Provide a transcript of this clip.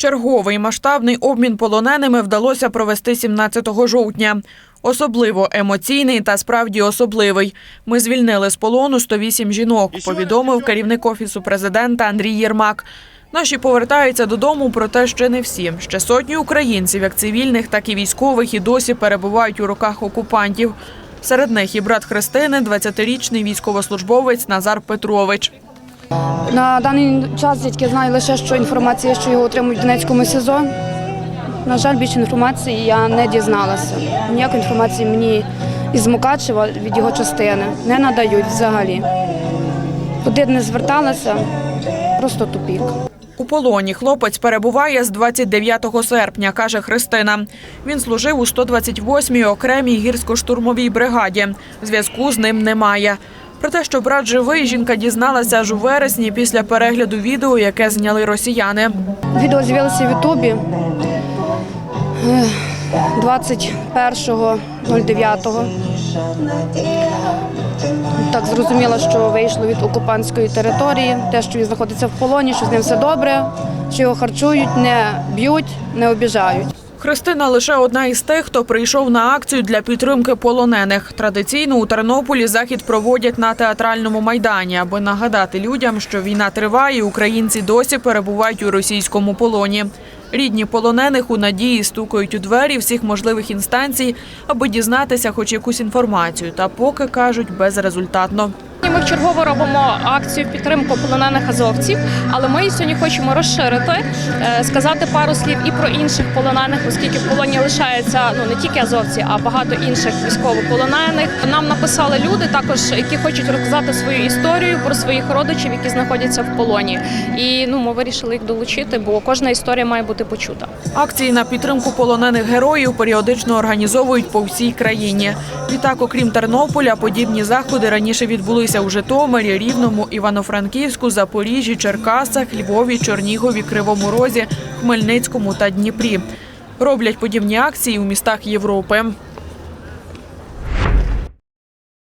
Черговий масштабний обмін полоненими вдалося провести 17 жовтня. Особливо емоційний та справді особливий. Ми звільнили з полону 108 жінок, повідомив керівник офісу президента Андрій Єрмак. Наші повертаються додому, проте ще не всі. Ще сотні українців, як цивільних, так і військових, і досі перебувають у руках окупантів. Серед них і брат Христини, 20-річний військовослужбовець Назар Петрович. На даний час я тільки знаю лише, що інформація, що його отримують в Донецькому СІЗО. На жаль, більше інформації я не дізналася. Ніякої інформації мені із Мукачева від його частини не надають взагалі. Куди не зверталася, просто тупік. У полоні хлопець перебуває з 29 серпня, каже Христина. Він служив у 128-й окремій гірсько-штурмовій бригаді. Зв'язку з ним немає. Про те, що брат живий, жінка дізналася аж у вересні після перегляду відео, яке зняли росіяни. Відео з'явилося в Ютубі е, 21.09. Так зрозуміло, що вийшло від окупантської території, те, що він знаходиться в полоні, що з ним все добре, що його харчують, не б'ють, не обіжають. Христина лише одна із тих, хто прийшов на акцію для підтримки полонених. Традиційно у Тернополі захід проводять на театральному майдані, аби нагадати людям, що війна триває, українці досі перебувають у російському полоні. Рідні полонених у надії стукають у двері всіх можливих інстанцій, аби дізнатися хоч якусь інформацію. Та поки кажуть безрезультатно. Ми вчергово робимо акцію підтримку полонених азовців, але ми сьогодні хочемо розширити, е, сказати пару слів і про інших полонених, оскільки в полоні лишається ну не тільки азовці, а багато інших військовополонених. Нам написали люди, також які хочуть розказати свою історію про своїх родичів, які знаходяться в полоні. І ну ми вирішили їх долучити, бо кожна історія має бути почута. Акції на підтримку полонених героїв періодично організовують по всій країні. Відтак, окрім Тернополя, подібні заходи раніше відбулися у Житомирі, Рівному, Івано-Франківську, Запоріжжі, Черкасах, Львові, Чернігові, Кривому Розі, Хмельницькому та Дніпрі. Роблять подібні акції у містах Європи.